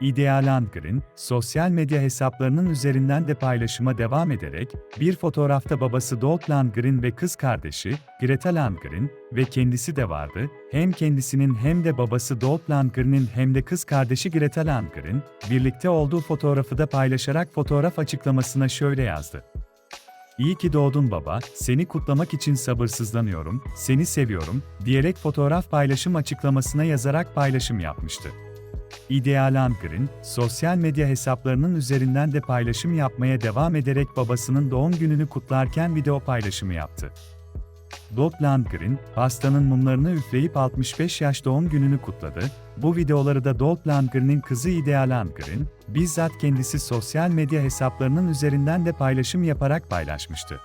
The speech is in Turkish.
Ideal Landgren, sosyal medya hesaplarının üzerinden de paylaşıma devam ederek, bir fotoğrafta babası Dolph Landgren ve kız kardeşi, Greta Landgren ve kendisi de vardı, hem kendisinin hem de babası Dolph Landgren'in hem de kız kardeşi Greta Landgren, birlikte olduğu fotoğrafı da paylaşarak fotoğraf açıklamasına şöyle yazdı. İyi ki doğdun baba, seni kutlamak için sabırsızlanıyorum, seni seviyorum, diyerek fotoğraf paylaşım açıklamasına yazarak paylaşım yapmıştı. Ideal Landgren, sosyal medya hesaplarının üzerinden de paylaşım yapmaya devam ederek babasının doğum gününü kutlarken video paylaşımı yaptı. Dolph Landgren, pastanın mumlarını üfleyip 65 yaş doğum gününü kutladı. Bu videoları da Dolph Landgren'in kızı Ideal Landgren, bizzat kendisi sosyal medya hesaplarının üzerinden de paylaşım yaparak paylaşmıştı.